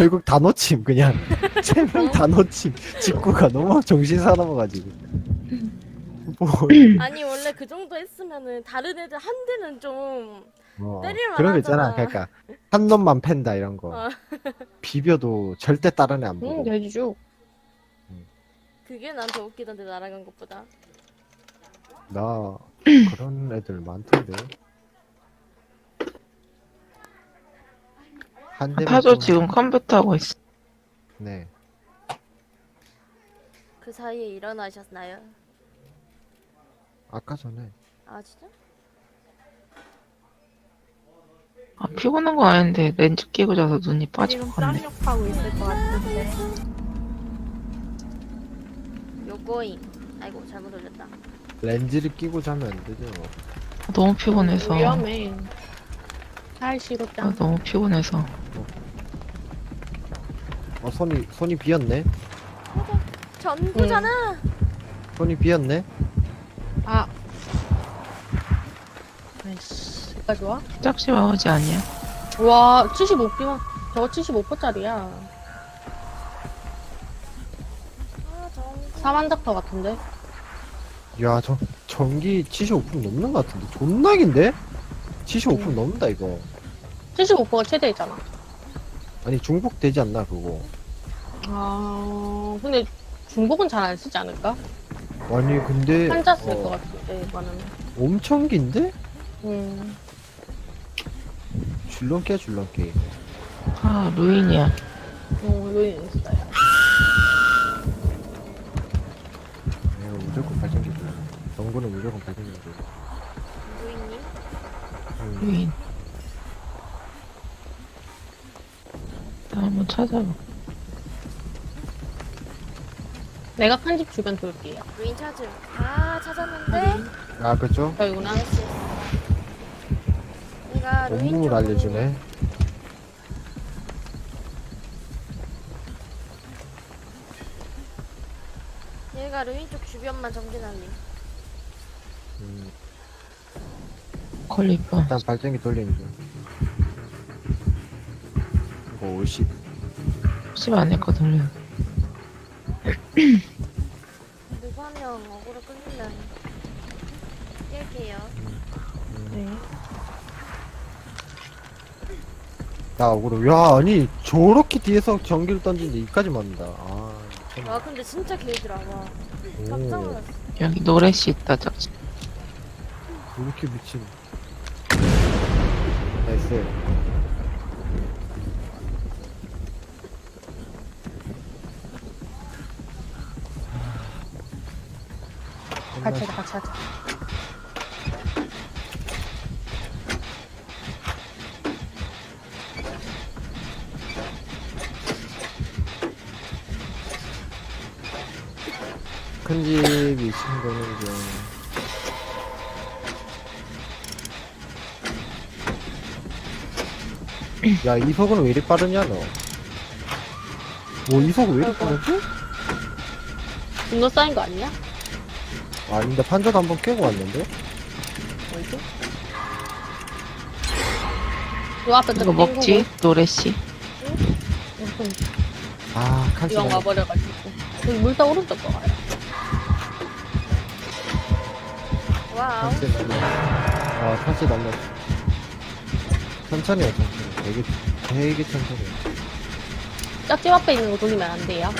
결국 다 놓침 그냥. 세 명 다 놓침. 직구가 너무 정신 사나워가지고. 뭐. 아니 원래 그 정도 했으면은 다른 애들 한 대는 좀 뭐 때릴만 그런 거 있잖아. 하잖아. 그러니까 한 놈만 팬다 이런 거. 어. 비벼도 절대 다른 애안응 보고. 돼지죠. 그게 난 더 웃기던데 날아간 것보다. 나 그런 애들 많던데 한 대만 타조 쏘면- 지금 컴퓨터 하고 있어. 네 그 사이에 일어나셨나요? 아까 전에 아 진짜? 아, 피곤한 건 아닌데 렌즈 끼고 자서 눈이 지금 빠져갔네. 쌍욕하고 있을 것 같은데. 요거잉. 아이고 잘못 올렸다. 렌즈를 끼고 자면 안 되죠 아, 너무 피곤해서. 위험해. 살 아, 시럽장. 너무 피곤해서. 어 손이 손이 비었네 전부잖아. 손이 비었네 아. 아이씨. 여기까지 와? 짝지 마우지 아니야? 와 75피만 저거 75%짜리야. 아 정. 사만닥터 같은데. 야, 저 전기 75% 넘는 것 같은데 존나긴데? 75% 음. 넘는다 이거. 75%가 최대잖아. 아니 중복 되지 않나 그거? 아 근데 중복은 잘 안 쓰지 않을까? 아니 근데 한자 쓸 어, 것 같은데 이거는. 엄청 긴데? 음. 줄넘기야 줄넘기. 아, 루인이야. 어 루인 있어요. 내가 무조건 발전기 줘. 정부는 무조건 발전기 줘. 루이님. 음. 루인. 나 한번 찾아봐. 내가 편집 주변 돌게요. 루인 찾음. 아 찾았는데. 아 그죠? 저희구나. 예스. 얘가 루인 쪽으로- 알려주네. 얘가 루인 쪽 주변만 정진 날림. 음, 걸릴 뻔. 일단 발전기 돌리는 중. 이거 50. 10 안에 거 돌려. 누구 한명 어그로 끌리면 깰게요. 음. 네. 야 억울해. 야 아니 저렇게 뒤에서 전기를 던지는데 이까지 맞는다. 아. 참. 와 근데 진짜 개이더라. 와 깜짝 오, 놀랐어. 여기 노래씨 있다, 짝지. 이렇게 미친. 나이스. 같이 하자 같이 하자. 큰 집이 친구는 중. 야 이석은 왜 이리 빠르냐 너? 뭐 이석 왜 이리 빠르지? 분노 쌓인 거 아니야? 아닌데 판자도 한번 깨고 왔는데? 뭐지? 요 앞에 이거 먹지? 노래씨. 아 칼치 이왕 와버려가지고. 여기 물다 오른쪽 거 가요. 와우. 아 칼치 너무 천천히 해 천천히 되게 되게 천천히 해. 짝집 앞에 있는 거 돌리면 안 돼요.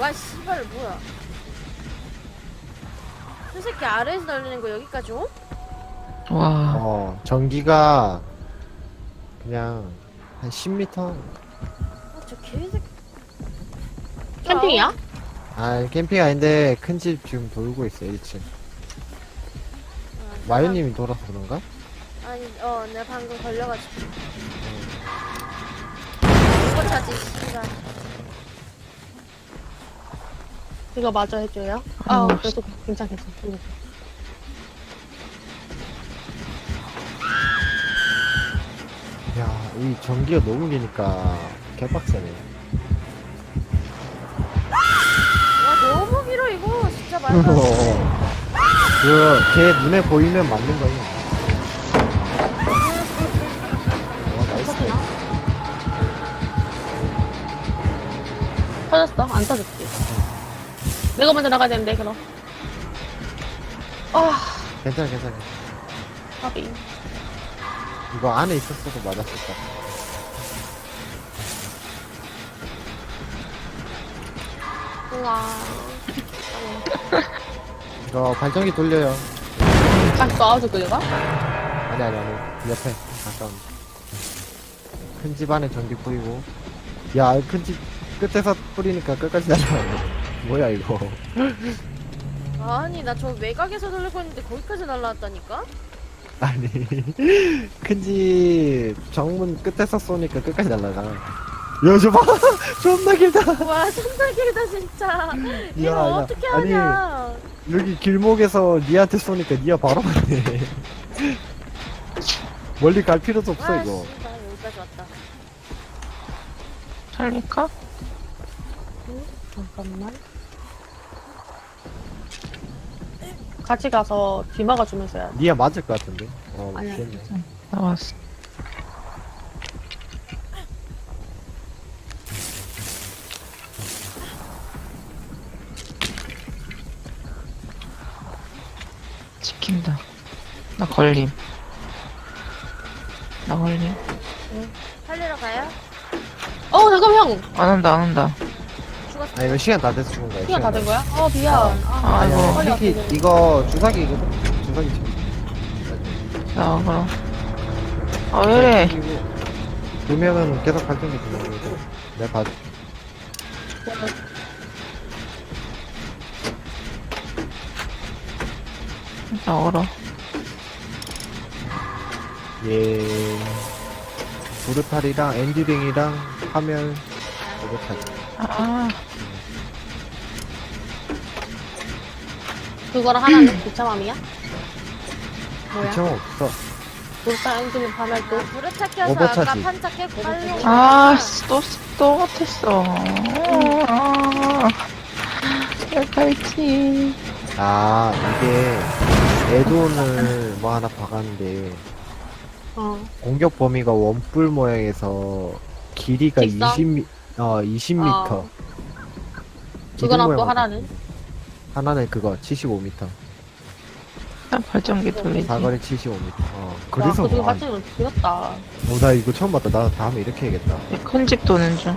와 씨발 뭐야? 저 새끼 아래에서 날리는 거 여기까지 오? 와, 어 전기가 그냥 한 10m 아 저 개새끼. 캠핑이야? 아 캠핑 아닌데 큰 집 지금 돌고 있어 1층 아, 마유님이 돌아서 그런가? 아니 어 내가 방금 걸려가지고. 이거 차지 씨발. 이거 마저 해줘요. 아, 아, 그래도 괜찮겠어. 괜찮겠어. 야, 이 전기가 너무 기니까 개빡세네. 와 너무 길어 이거 진짜 말도 안 돼. 그, 걔 눈에 보이면 맞는 거니. 와, 나이스. 터졌어? 안 터졌지? 내가 먼저 나가야 되는데, 그럼. 아, 괜찮아 괜찮아. 까비. 이거 안에 있었어도 맞았을 거야 우와. 이거 발전기 돌려요. 다시 쏴줘, 그려가? 아니 아니 아니. 옆에. 가까운 큰집 안에 전기 뿌리고. 야 큰 집 끝에서 뿌리니까 끝까지 날아가네 뭐야 이거? 아니 나 저 외곽에서 돌리고 있는데 거기까지 날라왔다니까? 아니 큰집 정문 끝에서 쏘니까 끝까지 날아가. 야 저 봐! 존나 길다! 와 존나 길다 진짜. 이거 야, 어떻게 아니, 하냐? 여기 길목에서 니한테 쏘니까 니가 바로 맞네. 멀리 갈 필요도 없어 아 이거. 씨발 여기까지 왔다. 살릴까? 잠깐만. 같이 가서 뒤막아 주면서 해야 돼. 니가 맞을 것 같은데 어 아니야. 맞겠네 나왔어. 지킨다. 나 걸림. 나 걸림. 살리러 가요? 어, 잠깐, 형! 안 온다, 안 온다. 죽었어 아 이거 시간 다 돼서 죽은 거야 시간 다 된 거야? 어, 미안. 아, 아이고. 아니야 빨리 왔거든. 이거 주사기거든 주사기 치나 그럼. 아, 왜 이래. 그러면은 계속 발전기 들어오거 내가 봐나 얼어. 예. 보르탈이랑 엔듀링이랑 화면 보르탈. 아, 그거랑 하나는 비참함이야? 뭐야? 괜찮아 없어. 불사 엔진을 파멸 또? 불에 착해서 오버차지. 아까 판자 깨고 빨리 아, 또, 또 못했어. 아, 갈지. 아 이게 에드온을 뭐 하나 박았는데 어. 공격 범위가 원뿔 모양에서 길이가 직선? 20미 어 20m. 어. 그거랑 또 하나는? 하나는 그거 75m. 나 발전기 돌리지. 사거리 75m. 어 와, 그래서 그거 와, 건 귀엽다. 어, 나 이거 처음 봤다. 나 다음에 이렇게 해야겠다. 큰집 도는 중.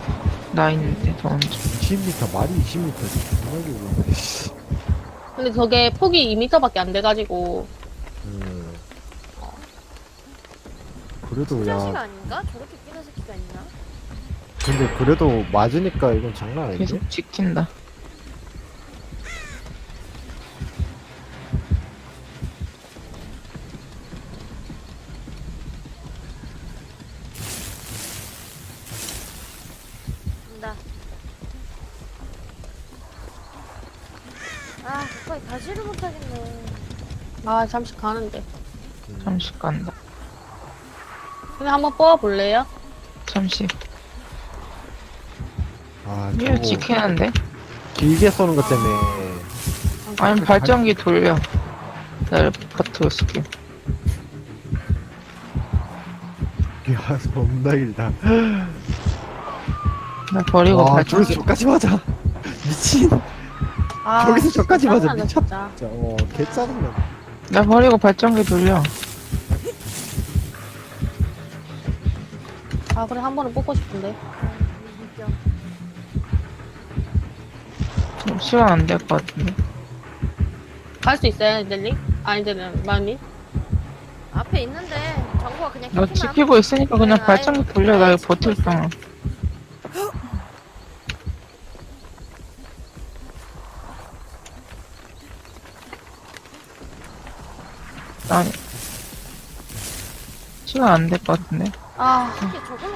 나 있는데 도는 중. 20m 말이 20m. 정말 기구나. 씨. 근데 저게 폭이 2m밖에 안 돼가지고, 음. 그래도 야 아닌가? 저렇게 끼는 새끼가 있나? 근데 그래도 맞으니까 이건 장난 아닌데? 계속 지킨다 아 가까이 가지를 못하겠네 아, 잠시 가는데. 잠시 간다. 그냥 한번 뽑아볼래요? 잠시. 아 이거 저거 지키는데? 길게 쏘는 것 때문에 아니, 발전기 돌려. 나를 버티고 있을게. 야 겁나 길다 나 버리고 와 발전기. 저기서 저까지 맞아 미친 아, 저기서 저까지 맞아, 미쳤- 진짜. 진짜 어 개 짜증나 나 버리고 발전기 돌려. 아, 그래, 한 번은 뽑고 싶은데. 좀 시간 안 될 것 같은데. 갈 수 있어요, 넬리? 아니들은, 마음이? 앞에 있는데 정보가 그냥 너 켜기만 지키고 있으니까 그냥 아예- 발전기 돌려. 나 이거 버틸 동안. 시간 안될 것 같은데. 아, 이게 저걸로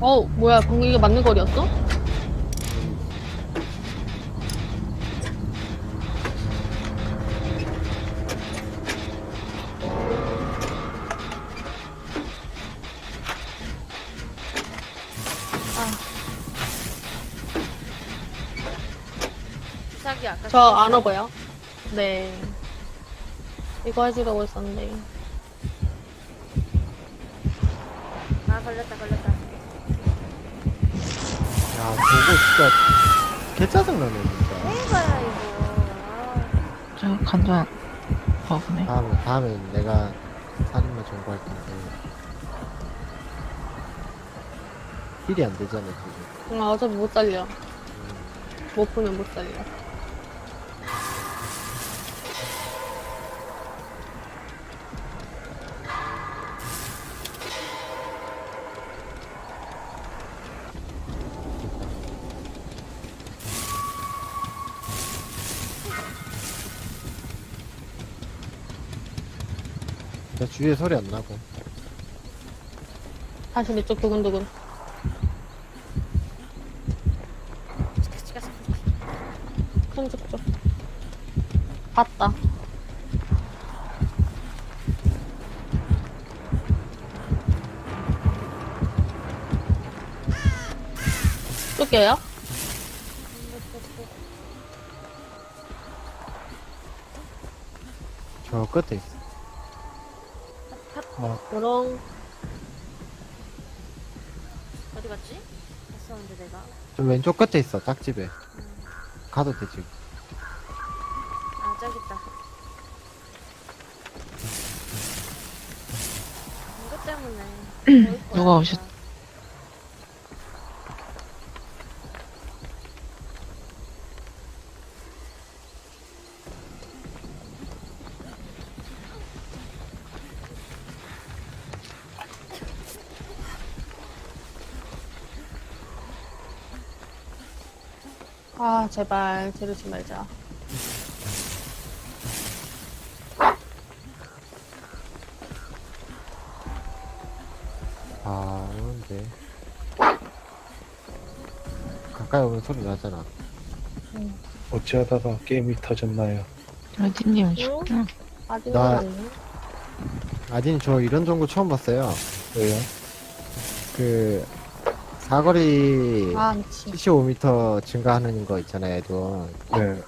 어, 뭐야, 방금 이게 맞는 거리였어? 주사기 아까 저 안 오고요. 네. 이거 해주려고 했었는데. 아 걸렸다 걸렸다 야, 저거 진짜 개짜증나네, 진짜. 뭐야 이거. 저 간전 버그네. 다음에, 다음에 내가 살인마 정보할 텐데. 힐이 안 되잖아, 지금. 아, 어차피 못 살려. 못 보면 못 살려. 나 주위에 소리 안 나고. 다시 내 쪽 두근두근. 치가 치가 큰쪽 쪽. 봤다. 쫓겨요? 저 끝에 있어. 어, 그럼 어디 갔지? 갔었는데 내가. 저 왼쪽 끝에 있어, 짝집에. 가도 돼, 지금. 아 저기 있다. 이것 때문에. 올 거야, 누가 오셨-. 아 제발 지르지 말자. 아, 오는데. 가까이 오면 소리 나잖아. 어찌하다가 게임이 터졌나요? 레디님 죽구나. 아직 나- 나... 아딘, 저 이런 정보 처음 봤어요. 왜요? 그, 사거리 아 미친. 75m 증가하는 거 있잖아요, 애도. 네.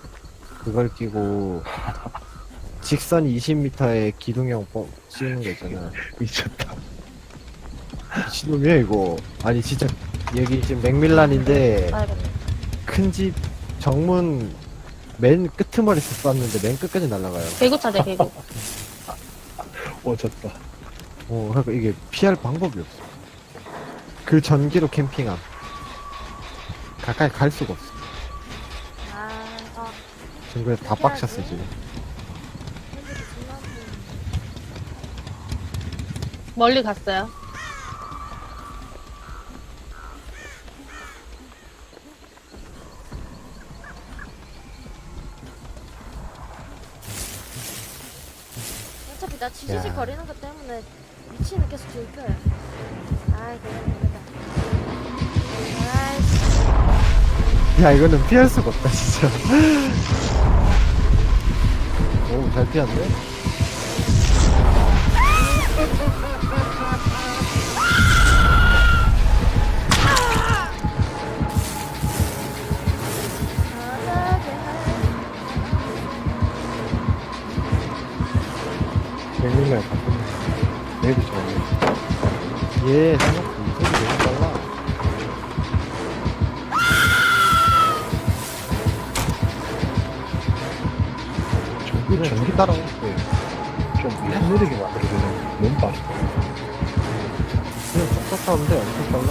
그걸 끼고, 직선 20m의 기둥형 뽑, 찍는 거 있잖아. 미쳤다. 미친놈이야, 이거. 아니, 진짜, 여기 지금 맥밀란인데, 알겠네. 큰집 정문 맨 끄트머리에서 쐈는데 맨 끝까지 날아가요. 개구 찾아 개구. 어졌다. 어, 그러니까 이게 피할 방법이 없어. 그 전기로 캠핑함. 가까이 갈 수가 없어. 아, 아, 지금 그래서 다 빡쳤어, 지금. 존나. 멀리 갔어요. 어차피 나 지지직 야. 거리는 것 때문에 미치는 계속 들켜요. 아이, 그래, 그래 야, 이거는 피할 수가 없다, 진짜. 오, 잘 피한데? 바꾸네. 내일이 좋네. 얘, 생각 전기, 그래, 전기 전기 따라오고 따라오고. 좀 느리게 만들어주는 너무 빠르다. 그냥 쏙쏙 싸는데 엄청 빨라.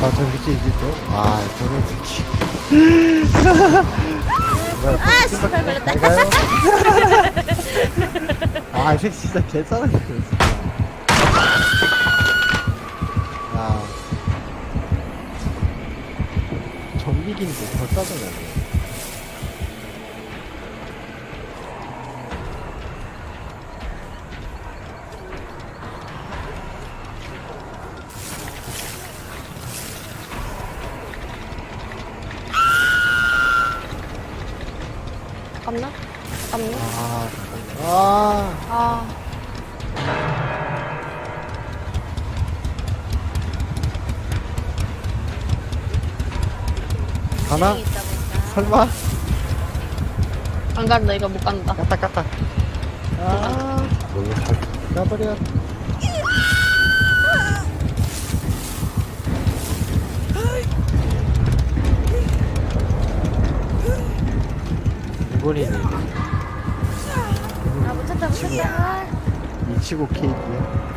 아, 저 위치 있죠? 아, 저런 위치. 아, 씨발, 걸렸다. 잘 가요? 아, 이 새끼 진짜 진 1인 목표 짜증나 갔나? 갔네? 아, 아, 아. 가나? 있다 보니까. 설마? 안 간다 이거 못 간다 까딱 까딱. 아, 까버려. 이번에는 아, 못 찾다, 못 찾다. 이치고 케이크야.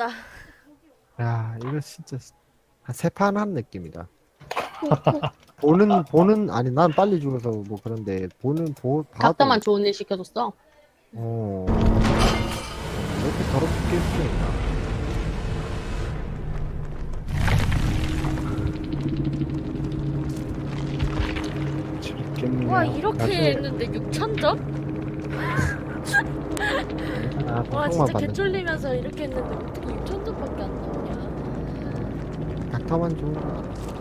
힘들었다. 야, 이거 진짜 세판 한 느낌이다. 보는 보는 아니 난 빨리 죽어서 뭐 그런데 보는 보 봐도 각자만 좋은 일 시켜줬어. 어 이렇게 더럽게 있나? 재밌겠네요. 와 이렇게 나중에- 했는데 6천 점? 아, 와 진짜 봤는데 개쫄리면서 이렇게 했는데 어떻게 6천 점밖에 안 나오냐? 닥터만 줘.